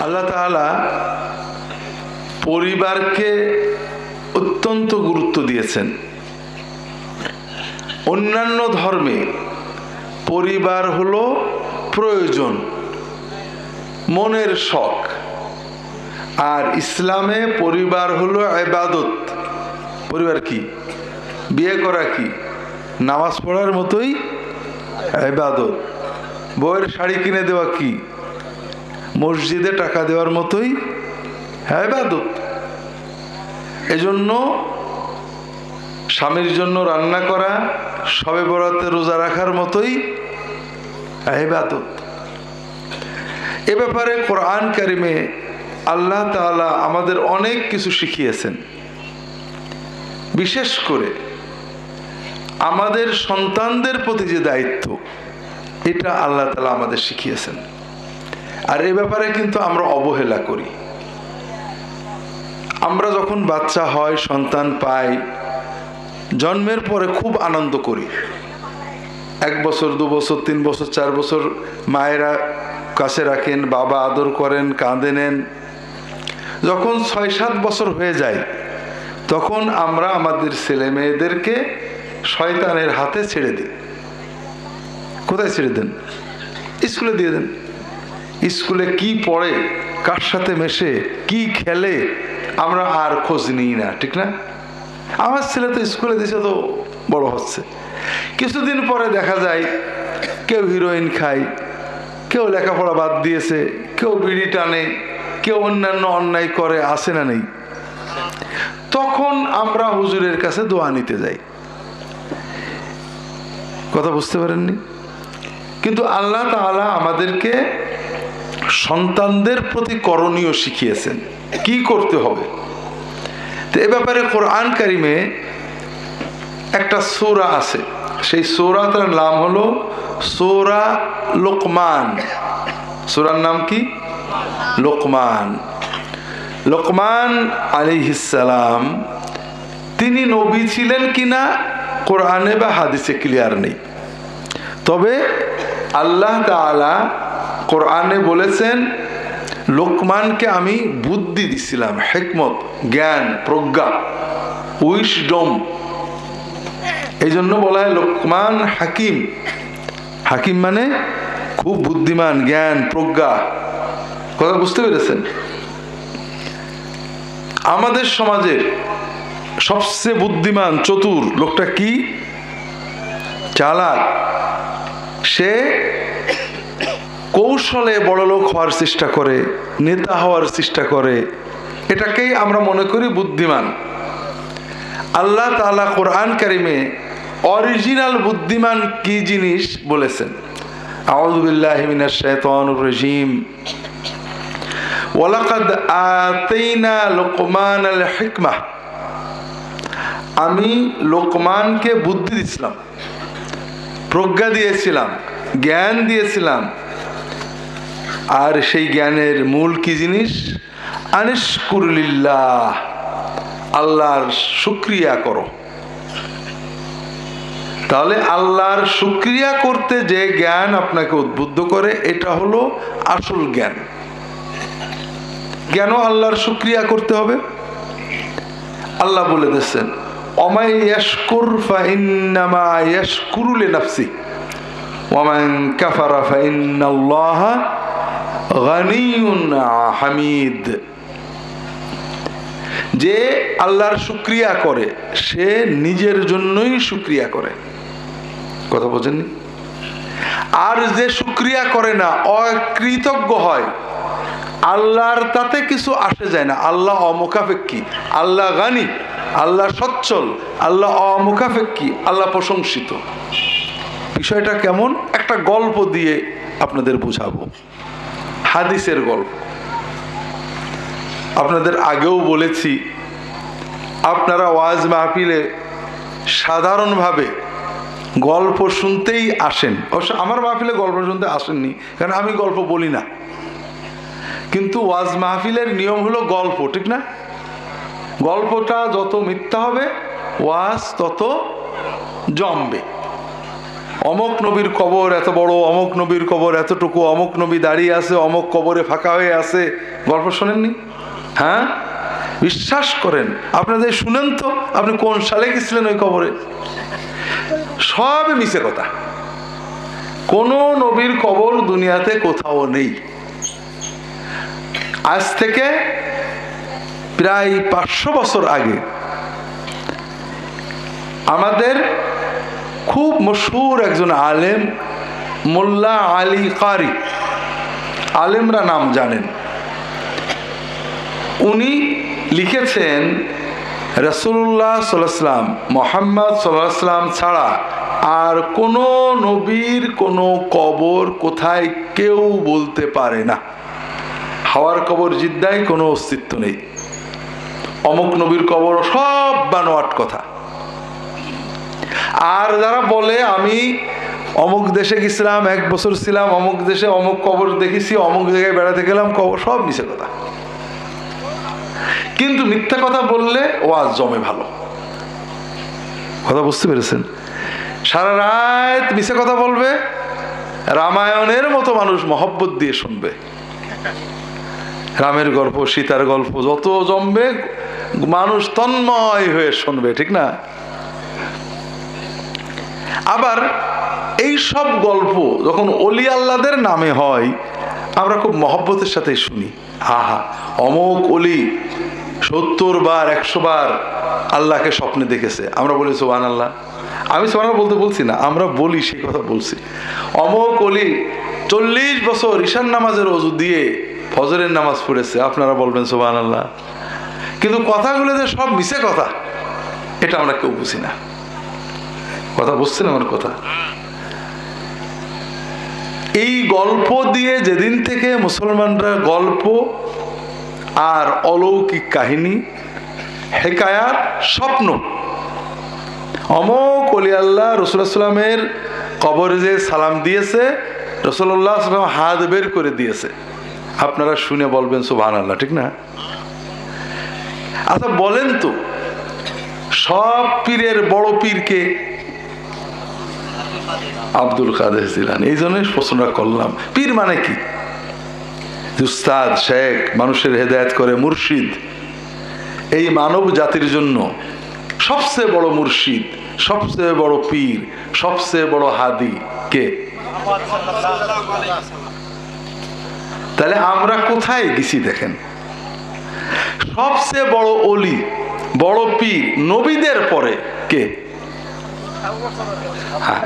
আল্লাহ তাআলা পরিবারকে অত্যন্ত গুরুত্ব দিয়েছেন। অন্যান্য ধর্মে পরিবার হলো প্রয়োজন, মনের শখ। আর ইসলামে পরিবার হলো এবাদত পরিবার কি? বিয়ে করা কি? নামাজ পড়ার মতোই এবাদত বউয়ের শাড়ি কিনে দেওয়া কি? মসজিদে টাকা দেওয়ার মতোই হ্যাঁ এবাদত এজন্য স্বামীর জন্য রান্না করা, সবে বরাতে রোজা রাখার মতোই এবাদত এ ব্যাপারে কোরআন কারিমে আল্লাহ তাআলা আমাদের অনেক কিছু শিখিয়েছেন। বিশেষ করে আমাদের সন্তানদের প্রতি যে দায়িত্ব, এটা আল্লাহ তালা আমাদের শিখিয়েছেন। আর এ ব্যাপারে কিন্তু আমরা অবহেলা করি। আমরা যখন বাচ্চা হয়, সন্তান পাই, জন্মের পরে খুব আনন্দ করি। এক বছর, দু বছর, তিন বছর, চার বছর মায়েরা কাছে রাখেন, বাবা আদর করেন কাঁদে নেন যখন ছয়, সাত বছর হয়ে যায়, তখন আমরা আমাদের ছেলে মেয়েদেরকে শয়তানের হাতে ছেড়ে দিই। কোথায় ছেড়ে দেন? স্কুলে দিয়ে দেন। স্কুলে কি পড়ে, কার সাথে মেশে, কি খেলে, আমরা আর খোঁজ নিই না, ঠিক না? আমার ছেলে তো স্কুলে দিছে তো বড় হচ্ছে। কিছুদিন পরে দেখা যায়, কেউ হিরোইন খায়, কেউ লেখাপড়া বাদ দিয়েছে, কেউ বিড়ি টানে, কেউ অন্যান্য অন্যায় করে আসে না নেই। তখন আমরা হুজুরের কাছে দোয়া নিতে যাই। কথা বুঝতে পারেননি? কিন্তু আল্লাহ তাআলা আমাদেরকে সন্তানদের প্রতি করণীয় শিখিয়েছেন। কি করতে হবে? তো এ ব্যাপারে কোরআন কারিমে একটা সোরা আছে। সেই সোরাটার নাম হলো সোরা লোকমান। সোরার নাম কি? লোকমান। লোকমান আলিহিসালাম তিনি নবী ছিলেন কিনা কোরআনে বা হাদিসে ক্লিয়ার নেই। তবে আল্লাহ তাআলা কোরআনে বলেছেন, লোকমানকে আমি বুদ্ধি দিছিলাম, হেকমত, জ্ঞান, প্রজ্ঞা উইসডম এই জন্য বলা হয় লোকমান হাকিম। হাকিম মানে খুব বুদ্ধিমান, জ্ঞান, প্রজ্ঞা। কথা বুঝতে পেরেছেন? আমাদের সমাজের সবচেয়ে বুদ্ধিমান, চতুর লোকটা কি? চালাক। সে কৌশলে বড়লোক হওয়ার চেষ্টা করে, নেতা হওয়ার চেষ্টা করে, এটাকেই আমরা মনে করি বুদ্ধিমান। আল্লাহ তাআলা কোরআন কারিমে অরিজিনাল বুদ্ধিমান কি জিনিস বলেছেন? হিকমাহ আমি লোকমানকে বুদ্ধি দিয়েছিলাম প্রজ্ঞা দিয়েছিলাম, জ্ঞান দিয়েছিলাম আর সেই জ্ঞানের মূল কি জিনিস? আনিসকুরলিল্লাহ আল্লাহর শুক্রিয়া করো। তাহলে আল্লাহর শুক্রিয়া করতে যে জ্ঞান আপনাকে উদ্বুদ্ধ করে, এটা হলো আসল জ্ঞান। কেন আল্লাহর শুক্রিয়া করতে হবে? আল্লাহ বলে দিচ্ছেন অমাই ইয়াশকুর কাফারা হামিদ। যে আল্লাহর শুক্রিয়া করে, সে নিজের জন্যই শুক্রিয়া করে। কথা বোঝেননি? আর যে শুক্রিয়া করে না, অকৃতজ্ঞ হয়, আল্লাহর তাতে কিছু আসে যায় না। আল্লাহ অমুখাপেক্ষী, আল্লাহ গানি, আল্লাহ সচ্ছল, আল্লাহ অমুখাপেক্ষী, আল্লাহ প্রশংসিত। বিষয়টা কেমন? একটা গল্প দিয়ে আপনাদের বুঝাবো। হাদিসের গল্প। আপনাদের আগেও বলেছি, আপনারা ওয়াজ মাহফিলে সাধারণভাবে গল্প শুনতেই আসেন। অবশ্য আমার মাহফিলে গল্প শুনতে আসেননি, কারণ আমি গল্প বলি না। কিন্তু ওয়াজ মাহফিলের নিয়ম হলো গল্প, ঠিক না? গল্পটা যত মিথ্যা হবে, ওয়াজ তত জমবে। অমক নবীর কবর এত বড়, অমক নবীর কবর এতটুকু, অমক নবী দাঁড়িয়ে আছে, অমক কবরে ফাঁকা হয়ে আছে। গল্প শোনেননি? হ্যাঁ? বিশ্বাস করেন। আপনাদের শুনেন তো, আপনি কোন সালে গেছিলেন ওই কবরে? সবই মিশে কথা। কোন নবীর কবর দুনিয়াতে কোথাও নেই। আজ থেকে প্রায় পাঁচশো বছর আগে আমাদের খুব মশহুর একজন আলেম, মোল্লা আলী কারি। আলেমরা নাম জানেন। উনি লিখেছেন রসুল্লাহ সাল্লাম মোহাম্মদ সাল্লাম ছাড়া আর কোনো নবীর কোনো কবর কোথায় কেউ বলতে পারে না। হাওয়ার কবর জিদ্দায় কোনো অস্তিত্ব নেই। অমুক নবীর কবর সব বানোয়াট কথা। আর যারা বলে, আমি অমুক দেশে গেছিলাম, এক বছর ছিলাম, অমুক দেশে অমুক কবর দেখেছি, অমুক জায়গায় বেড়াতে গেলাম, কবর সব মিশে কথা। কিন্তু মিথ্যা কথা বললে ওয়াজ জমে ভালো। কথা বুঝতে পেরেছেন? সারা রাত মিশে কথা বলবে, রামায়ণের মতো মানুষ মহব্বত দিয়ে শুনবে। রামের গল্প, সীতার গল্প, যত জমবে, মানুষ তন্ময় হয়ে শুনবে, ঠিক না? আবার এই সব গল্প যখন অলি আল্লাদের নামে হয়, আমরা খুব মহব্বতের সাথে শুনি। হা হা অমুক অলি সত্তর বার, একশো বার আল্লাহকে স্বপ্নে দেখেছে। আমরা বলি সোহান আল্লাহ আমি সোহান বলতে বলছি না, আমরা বলি সেই কথা বলছি। অমুক অলি চল্লিশ বছর ঈশান নামাজের অজু দিয়ে ফজরের নামাজ পড়েছে, আপনারা বলবেন সোহান আল্লাহ কিন্তু কথাগুলো যে সব মিশে কথা, এটা আমরা কেউ বুঝি না। কথা, বুঝছেন আমার কথা? এই গল্প দিয়ে যেদিন থেকে মুসলমানরা গল্প আর অলৌকিক কাহিনী, হেকায়াত, স্বপ্ন, অমক অলি আল্লাহ রসুলামের কবরে যে সালাম দিয়েছে, রসুল্লাহ সাল্লাম হাত বের করে দিয়েছে। আপনারা শুনে বলবেন সুবাহ আল্লাহ ঠিক না? আচ্ছা বলেন তো, সব পীরের বড় পীরকে আব্দুল কাদের জিলানি, এই জন্যই প্রশ্নটা করলাম। পীর মানে কি? উস্তাদ, শেখ, মানুষের হেদায়ত করে, মুর্শিদ। এই মানব জাতির জন্য সবচেয়ে বড় মুর্শিদ, সবচেয়ে বড় পীর, সবচেয়ে বড় হাদি কে? তাহলে আমরা কোথায় গেছি দেখেন? সবচেয়ে বড় অলি, বড় পীর নবীদের পরে কে?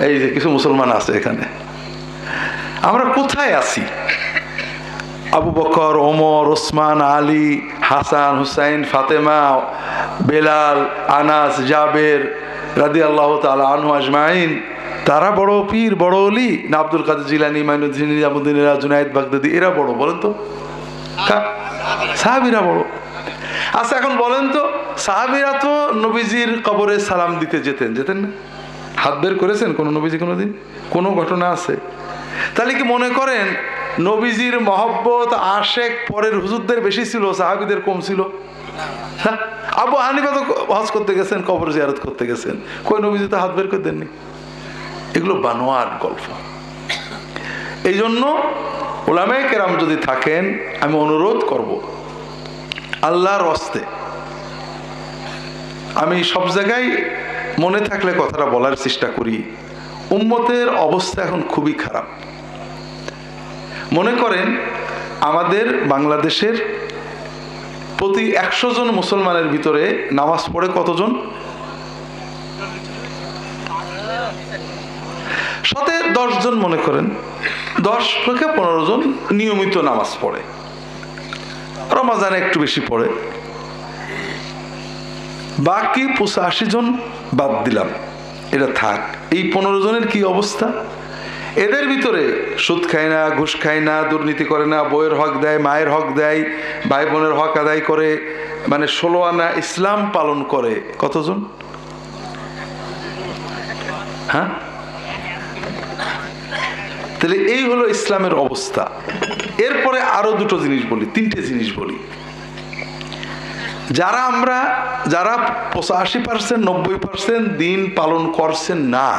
এই যে কিছু মুসলমান আছে এখানে। আমরা কোথায় আছি? আবু বকর, ওমর, ওসমান, আলী, হাসান, হুসাইন, ফাতেমা, বেলাল, আনাস, জাবের রাদি আল্লাহ তালা আজমাইন। তারা বড় পীর, বড় অলি না, আব্দুল কাদের জিলানি, মাইনুদ্দিন নিজামুদ্দিন জুনাইদ বাগদাদি, এরা বড়, বলেন তো। সাহাবিরা বড়। আচ্ছা এখন বলেন তো, সাহাবিরা তো নবীজির কবরে সালাম দিতে যেতেন যেতেন না? হাত বের করেছেন কোনো নবীজি কোনো দিন কোনো ঘটনা আছে? তাহলে কি মনে করেন নবীজির মহব্বত আশেক পরের হুজুরদের বেশি ছিল, সাহাবিদের কম ছিল? আবু হানিফা তো হজ করতে গেছেন, কবর জিয়ারত করতে গেছেন। কই নবীজি তো হাত বের করে দেননি? এগুলো বানোয়ার গল্প। এই জন্য ওলামে কেরাম যদি থাকেন, আমি অনুরোধ করব, আল্লাহর অস্তে আমি সব জায়গায় মনে থাকলে কথাটা বলার চেষ্টা করি। উম্মতের অবস্থা এখন খুবই খারাপ। মনে করেন, আমাদের বাংলাদেশের প্রতি একশো জন মুসলমানের ভিতরে নামাজ পড়ে কতজন? সাথে জন মনে করেন, দশ থেকে পনেরো জন নিয়মিত নামাজ পড়ে। রমাজানে একটু বেশি পড়ে। বাকি পঁচাশি জন বাদ দিলাম। এটা থাক, এই পনেরো জনের কি অবস্থা? এদের ভিতরে সুদ খায় না, ঘুষ খায় না, দুর্নীতি করে না, বইয়ের হক দেয়, মায়ের হক দেয় ভাই বোনের হক আদায় করে মানে ষোলো আনা ইসলাম পালন করে কতজন? হ্যাঁ? তাহলে এই হলো ইসলামের অবস্থা। এরপরে আরও দুটো জিনিস বলি, তিনটে জিনিস বলি। যারা আমরা, যারা পঁচাশি পার্সেন্ট নব্বই পার্সেন্ট দিন পালন করছেন না,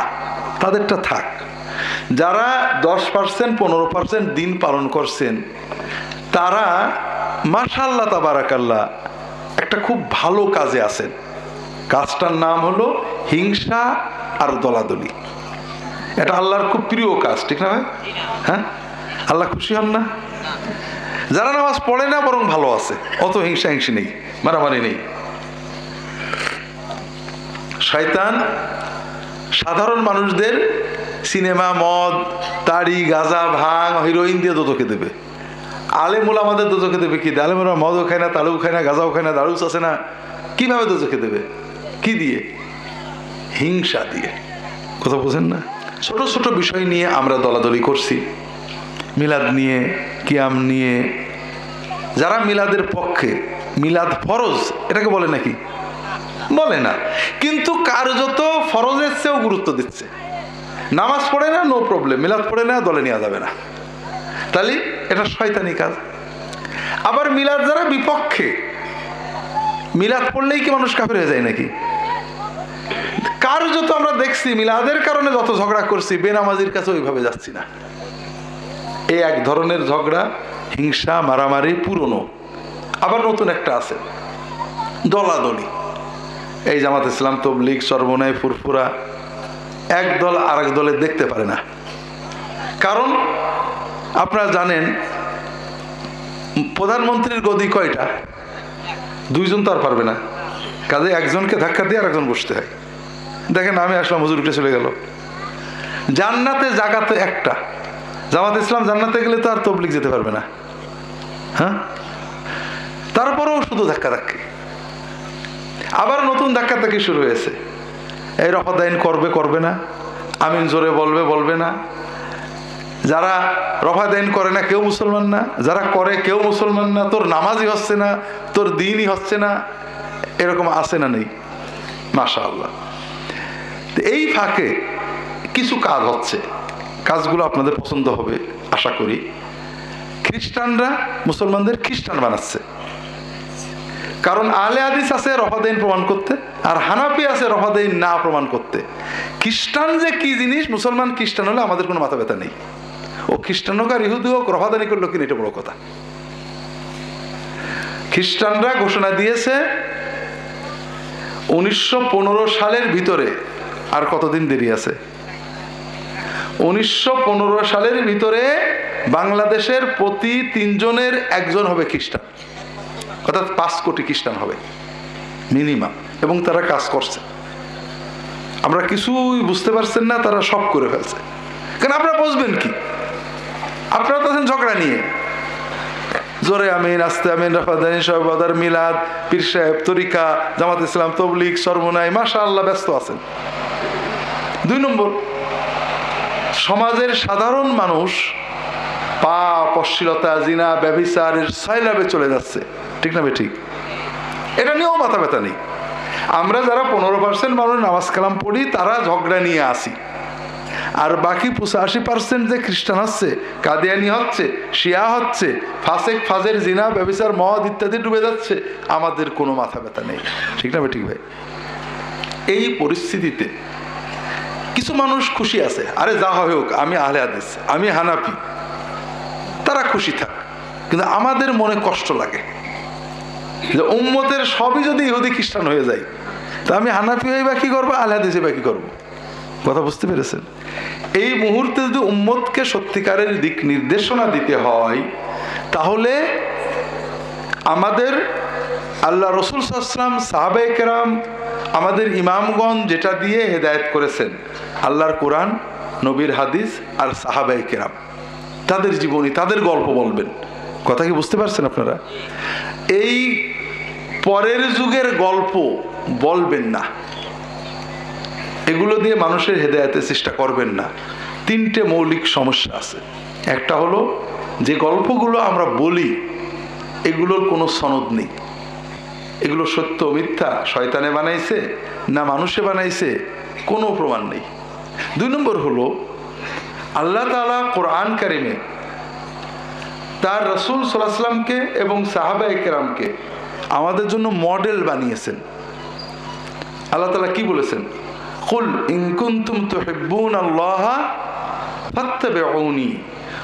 তাদেরটা থাক। যারা দশ পার্সেন্ট পনেরো পার্সেন্ট দিন পালন করছেন, তারা মাশাল্লাহ তাবারাকাল্লাহ একটা খুব ভালো কাজে আছেন। কাজটার নাম হলো হিংসা আর দলাদলি। এটা আল্লাহর খুব প্রিয় কাজ, ঠিক না ভাই? হ্যাঁ? আল্লাহ খুশি হন না? যারা নামাজ পড়ে না, বরং ভালো আছে। অত হিংসা হিংসি নেই। মারামারি নেই। শয়তান সাধারণ মানুষদের সিনেমা, মদ তাড়ি গাঁজা, ভাং, হিরোইন দিয়ে দোদকে দেবে। আলেমুল আমাদের দোজকে দেবে কি? আলেমুরা মদও খায় না, তালুও খায় না, গাঁজাও খায় না দারুস আছে না। কীভাবে দোজকে দেবে? কি দিয়ে? হিংসা দিয়ে। কথা বোঝেন না? ছোট ছোট বিষয় নিয়ে আমরা দলাদলি করছি। মিলাদ নিয়ে, কিয়াম নিয়ে। যারা মিলাদের পক্ষে মিলাদ ফরজ, এটাকে বলে নাকি? বলে না। কিন্তু কার্যত ফরজের চেয়েও গুরুত্ব দিচ্ছে। নামাজ পড়ে না নো প্রবলেম মিলাদ পড়ে না, দলে নেওয়া যাবে না। তাহলে এটা শয়তানি কাজ। আবার মিলাদ যারা বিপক্ষে, মিলাদ পড়লেই কি মানুষ কাফের হয়ে যায় নাকি? কার যত আমরা দেখছি, মিলাদের কারণে যত ঝগড়া করছি, বেনামাজির কাছে ওইভাবে যাচ্ছি না। এই এক ধরনের ঝগড়া, হিংসা, মারামারি পুরনো। আবার নতুন একটা আছে। দলাদলি। এই জামাত ইসলাম তবলিগ, সর্বনয়, ফুরফুরা, এক দল আর এক দলে দেখতে পারে না। কারণ আপনারা জানেন, প্রধানমন্ত্রীর গদি কয়টা? দুইজন তো আর পারবে না। কাজে একজনকে ধাক্কা দিয়ে আর একজন বসতে হয়। দেখেন, আমি আসলাম, হুজুর উঠে চলে গেল। জান্নাতে জাগাতে একটা। জামাত ইসলাম জান্নাতে গেলে তো আর তবলিক যেতে পারবে না। হ্যাঁ? তারপরেও শুধু ধাক্কা ধাক্কি আবার নতুন ধাক্কা ধাক্কি শুরু হয়েছে। এই রফাদাইন করবে করবে না। আমিন জোরে বলবে বলবে না। যারা রফা দেন করে না, কেউ মুসলমান না। যারা করে, কেউ মুসলমান না। তোর নামাজই হচ্ছে না, তোর দিনই হচ্ছে না। এরকম আছে না নেই। মাশা আল্লাহ এই ফাঁকে কিছু কাজ হচ্ছে। কাজগুলো আপনাদের পছন্দ হবে, আশা করি। খ্রিস্টানরা মুসলমানদের খ্রিস্টান বানাচ্ছে। কারণ আলে আদিস আছে রফাদাইন প্রমাণ করতে, আর হানাপি আছে রফাদাইন না প্রমাণ করতে। খ্রিস্টান যে কি জিনিস, মুসলমান খ্রিস্টান হলে আমাদের কোনো মাথা ব্যথা নেই। ও খ্রিস্টান হোক আর ইহুদি হোক রফাদানি করল কিনা এটা বড় কথা। খ্রিস্টানরা ঘোষণা দিয়েছে, উনিশশো পনেরো সালের ভিতরে, আর কতদিন দেরি আছে? উনিশশো পনেরো সালের ভিতরে বাংলাদেশের প্রতি তিনজনের একজন হবে খ্রিস্টান। অর্থাৎ পাঁচ কোটি খ্রিস্টান হবে মিনিমাম এবং তারা কাজ করছে। আমরা কিছুই বুঝতে পারছেন না, তারা সব করে ফেলছে। কেন আপনারা বুঝবেন কি? আপনারা তো আছেন ঝগড়া নিয়ে। জোরে আমিন, আস্তে আমিন রাফাদানি সাহেব আদার মিলাদ, পীর সাহেব, তরিকা, জামাত ইসলাম তবলিক সর্বনাই মাশা আল্লাহ ব্যস্ত আছেন। দুই নম্বর, সমাজের সাধারণ মানুষ পাপ, অশ্লীলতা, জিনা ব্যবিচারের সয়লাবে চলে যাচ্ছে। ঠিক না ঠিক এটা নিয়েও মাথা ব্যথা নেই। আমরা যারা পনেরো পার্সেন্ট মানুষ নামাজ কালাম পড়ি, তারা ঝগড়া নিয়ে আসি। আর বাকি পঁচাশি পার্সেন্ট যে খ্রিস্টান হচ্ছে, কাদিয়ানি হচ্ছে, শিয়া হচ্ছে, ফাসেক, ফাজের, জিনা ব্যবসার মদ ইত্যাদি ডুবে যাচ্ছে, আমাদের কোনো মাথা ব্যথা নেই। ঠিক না ঠিক ভাই? এই পরিস্থিতিতে কিছু মানুষ খুশি আছে। আরে যা হয় হোক, আমি আহলে আদিস আমি হানাফি, তারা খুশি থাক। কিন্তু আমাদের মনে কষ্ট লাগে। যে উম্মতের সবই যদি ইহুদি খ্রিস্টান হয়ে যায়, তা আমি হানাফি হয়ে বা করব? আহলে হাদিসে বা কি করব? কথা বুঝতে পেরেছেন? এই মুহূর্তে যদি উম্মতকে সত্যিকারের দিক নির্দেশনা দিতে হয়, তাহলে আমাদের আল্লাহ রসুল সাল্লাম সাহাবে কেরাম, আমাদের ইমামগণ যেটা দিয়ে হেদায়ত করেছেন, আল্লাহর কোরআন, নবীর হাদিস আর সাহাবাই কেরাম। তাদের জীবনী, তাদের গল্প বলবেন। কথা কি বুঝতে পারছেন আপনারা? এই পরের যুগের গল্প বলবেন না। এগুলো দিয়ে মানুষের হেদায়তের চেষ্টা করবেন না। তিনটে মৌলিক সমস্যা আছে। একটা হলো, যে গল্পগুলো আমরা বলি, এগুলোর কোনো সনদ নেই। এগুলো সত্য মিথ্যা, শয়তানে বানাইছে না মানুষে বানাইছে, কোনো প্রমাণ নেই। দুই নম্বর হলো, আল্লাহ তালা কোরআন কারিমে তার রসুল সাল্লাহামকে এবং সাহাবা একরামকে আমাদের জন্য মডেল বানিয়েছেন। আল্লাহ তালা কি বলেছেন? কুল ইনকুন্তুম তুহিব্বুন আল্লাহ ফাত্তাবিউনি।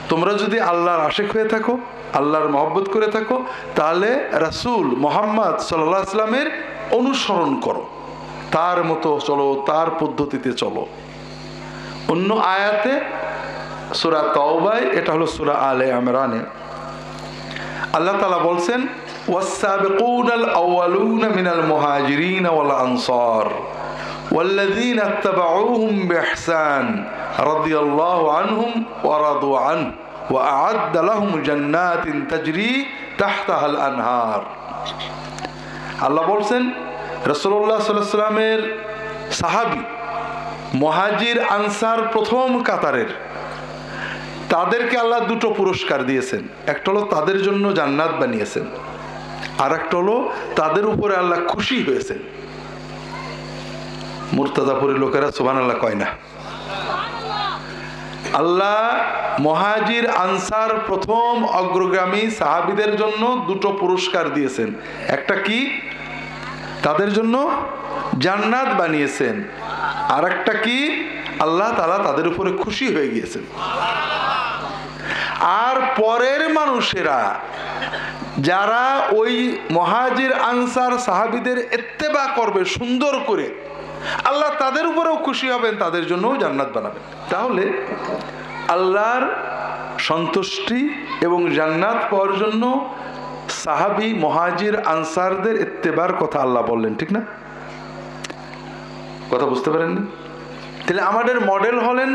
তোমরা যদি আল্লাহর আশেক হয়ে থাকো, আল্লাহর মহব্বত করে থাকো, তাহলে রাসূল মোহাম্মদ সাল্লাল্লাহু আলাইহি সাল্লামের অনুসরণ করো। তার মতো চলো, তার পদ্ধতিতে চলো। অন্য আয়াতে সুরা তওবায়, এটা হলো সুরা আলে ইমরানে আল্লাহ তাআলা বলছেন والسابقون الأولون من المهاجرين والأنصار والذين اتبعوهم بإحسان رضي الله عنهم ورضوا عنه وأعد لهم جنات تجري تحتها الأنهار আল্লাহ বলছেন রসুল্লাহ সাল্লামের সাহাবি মহাজির আনসার প্রথম কাতারের তাদেরকে আল্লাহ দুটো পুরস্কার দিয়েছেন। একটা হলো তাদের জন্য জান্নাত বানিয়েছেন। আর একটা হলো তাদের উপরে আল্লাহ খুশি হয়েছেন। মুরতাজাপুরের লোকেরা সুবান আল্লাহ কয় না? আল্লাহ মহাজির আনসার প্রথম অগ্রগামী সাহাবিদের জন্য দুটো পুরস্কার দিয়েছেন। একটা কি? তাদের জন্য জান্নাত বানিয়েছেন। আর একটা কি? আল্লাহ তালা তাদের উপরে খুশি হয়ে গিয়েছেন। আর পরের মানুষেরা, যারা ওই মহাজির, আনসার সাহাবিদের এত্তেবা করবে, সুন্দর করে, আল্লাহ তাদের উপরেও খুশি হবেন, তাদের জন্যও জান্নাত বানাবেন। তাহলে আল্লাহর সন্তুষ্টি এবং জান্নাত পাওয়ার জন্য সাহাবি, মহাজির, আনসারদের এত্তেবার কথা আল্লাহ বললেন, ঠিক না? কথা বুঝতে পারেননি? তাহলে আমাদের মডেল হলেন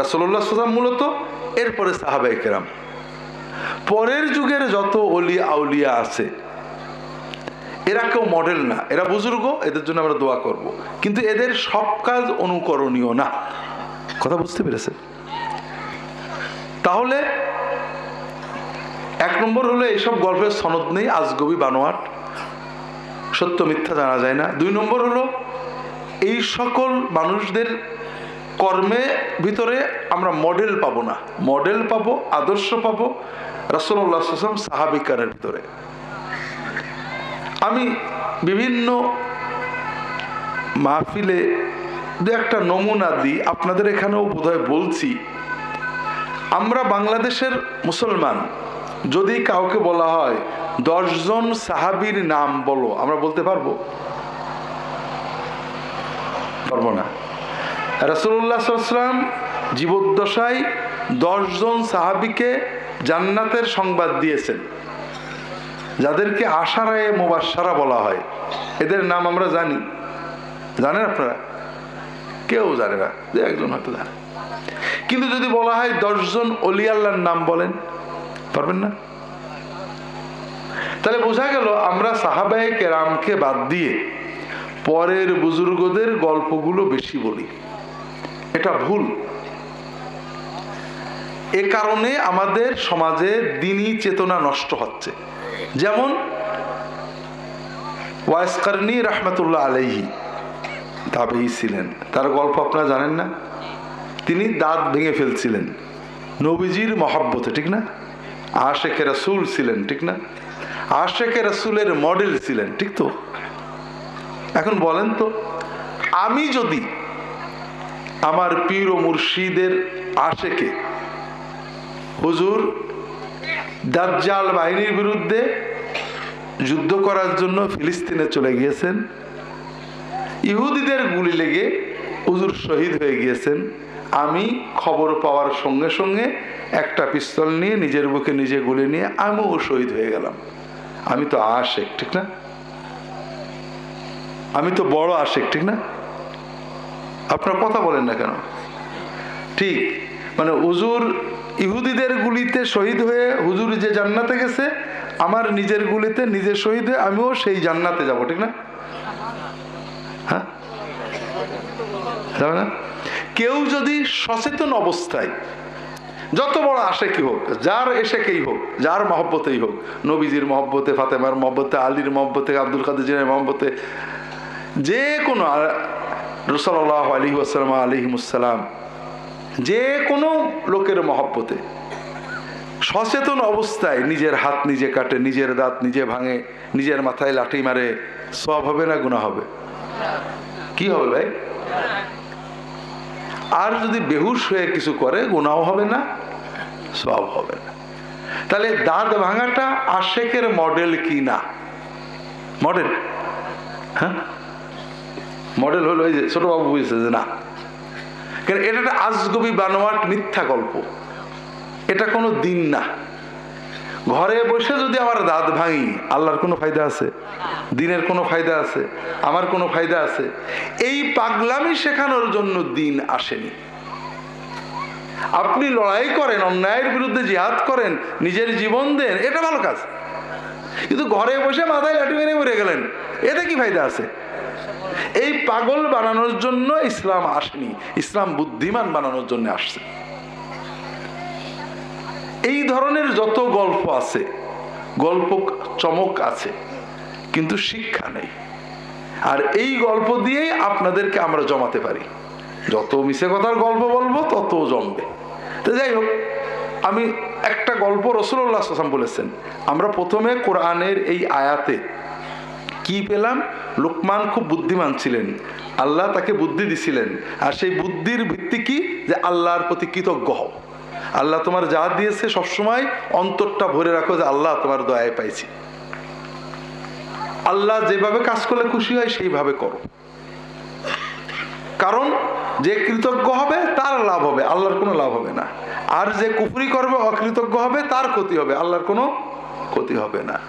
রাসোল্লা সাল্লাম মূলত, এরপরে সাহাবাই কেরাম। পরের যুগের যত অলি আউলিয়া আছে, এরা কেউ মডেল না, এরা বুজুর্গ, এদের জন্য আমরা দোয়া করব। কিন্তু এদের সব কাজ অনুকরণীয় না। কথা বুঝতে পেরেছে তাহলে এক নম্বর হলো এইসব গল্পের সনদ নেই, আজগবি বানোয়াট। সত্য মিথ্যা জানা যায় না। দুই নম্বর হলো, এই সকল মানুষদের কর্মে ভিতরে আমরা মডেল পাবো না। মডেল পাবো, আদর্শ পাবো রাসোল্লা সাল্লাম সাহাবিকারের ভিতরে। আমি বিভিন্ন মাহফিলে দু একটা নমুনা দিই, আপনাদের এখানেও বোধহয় বলছি। আমরা বাংলাদেশের মুসলমান, যদি কাউকে বলা হয় দশজন সাহাবির নাম বলো, আমরা বলতে পারব? পারব না। রসুল্লাহ সাল্লাম জীবদ্দশায় দশজন সাহাবিকে জান্নাতের সংবাদ দিয়েছেন। যাদেরকে আশারায় মোবাসারা বলা হয়। এদের নাম আমরা জানি। জানেন আপনারা? কেউ জানে না যে একজন হয়তো জানে। কিন্তু যদি বলা হয় দশজন অলি আল্লাহর নাম বলেন, পারবেন না? তাহলে বোঝা গেল আমরা সাহাবায়ে কেরামকে বাদ দিয়ে পরের বুজুর্গদের গল্পগুলো বেশি বলি। এটা ভুল। এ কারণে আমাদের সমাজে দিনই চেতনা নষ্ট হচ্ছে। যেমন ওয়াইসকারনি রহমতুল্লাহ আলাইহি তাবেই ছিলেন। তার গল্প আপনারা জানেন না? তিনি দাঁত ভেঙে ফেলছিলেন। নবীজির মহাব্বতে, ঠিক না? আশেখে রাসুল ছিলেন, ঠিক না? আশেখে রাসুলের মডেল ছিলেন, ঠিক তো? এখন বলেন তো, আমি যদি আমার পীর ও মুর্শিদের আশেকে। হুজুর, দাজ্জাল বাহিনীর বিরুদ্ধে যুদ্ধ করার জন্য ফিলিস্তিনে চলে গিয়েছেন। ইহুদিদের গুলি লেগে হুজুর শহীদ হয়ে গিয়েছেন। আমি খবর পাওয়ার সঙ্গে সঙ্গে একটা পিস্তল নিয়ে, নিজের বুকে নিজে গুলি নিয়ে আমিও শহীদ হয়ে গেলাম। আমি তো আশেক, ঠিক না? আমি তো বড় আশেক, ঠিক না? আপনার কথা বলেন না কেন? ঠিক মানে হুজুর ইহুদিদের গুলিতে শহীদ হয়ে হুজুর যে জান্নাতে গেছে, আমার নিজের গুলিতে নিজে শহীদ হয়ে আমিও সেই জান্নাতে যাব, ঠিক না? হ্যাঁ? না? কেউ যদি সচেতন অবস্থায়, যত বড় আশে কি হোক, যার এসেকেই হোক, যার মহব্বতেই হোক, নবীজির মহব্বতে, ফাতেমার মহব্বতে, আলীর মহব্বতে, আব্দুল কাদের জিনের মহব্বতে, যে কোনো রসল্লাহ আলী ওসালাম আলিহিমুসালাম যে কোনো লোকের মহব্বতে, সচেতন অবস্থায় নিজের হাত নিজে কাটে, নিজের দাঁত নিজে ভাঙে, নিজের মাথায় লাঠি মারে, সব হবে না গুণা হবে। কি হবে ভাই? আর যদি বেহুশ হয়ে কিছু করে গুণাও হবে না, সব হবে না। তাহলে দাঁত ভাঙাটা আশেকের মডেল কি না? মডেল হ্যাঁ? মডেল হলো ওই যে ছোটবাবু বুঝেছে যে না। কেন এটা একটা আজগবি বানোয়াট মিথ্যা গল্প। এটা কোনো দিন না। ঘরে বসে যদি আমার দাঁত ভাঙি, আল্লাহর কোনো ফায়দা আছে? দিনের কোনো ফায়দা আছে? আমার কোনো ফায়দা আছে? এই পাগলামি শেখানোর জন্য দিন আসেনি। আপনি লড়াই করেন, অন্যায়ের বিরুদ্ধে জিহাদ করেন, নিজের জীবন দেন, এটা ভালো কাজ। কিন্তু ঘরে বসে মাথায় লাঠি মেরে মরে গেলেন, এতে কি ফায়দা আছে? এই পাগল বানানোর জন্য ইসলাম আসেনি। ইসলাম বুদ্ধিমান বানানোর জন্য আসছে। এই ধরনের যত গল্প আছে, গল্প চমক আছে, কিন্তু শিক্ষা নেই। আর এই গল্প দিয়েই আপনাদেরকে আমরা জমাতে পারি। যত মিশে কথার গল্প বলব, তত জমবে। তো যাই হোক, আমি একটা গল্প রসুল্লাহ বলেছেন, আমরা প্রথমে কোরআনের এই আয়াতে কি পেলাম? লোকমান খুব বুদ্ধিমান ছিলেন। আল্লাহ তাকে বুদ্ধি দিছিলেন। আর সেই বুদ্ধির ভিত্তি কি? যে আল্লাহর প্রতি কৃতজ্ঞ হও। আল্লাহ তোমার যা দিয়েছে সবসময় অন্তরটা ভরে রাখো যে আল্লাহ তোমার দয়ায় পাইছি। আল্লাহ যেভাবে কাজ করলে খুশি হয় সেইভাবে করো। কারণ যে কৃতজ্ঞ হবে, তার লাভ হবে। আল্লাহর কোনো লাভ হবে না। আর যে কুফরি করবে, অকৃতজ্ঞ হবে, তার ক্ষতি হবে। আল্লাহর কোনো ক্ষতি হবে না।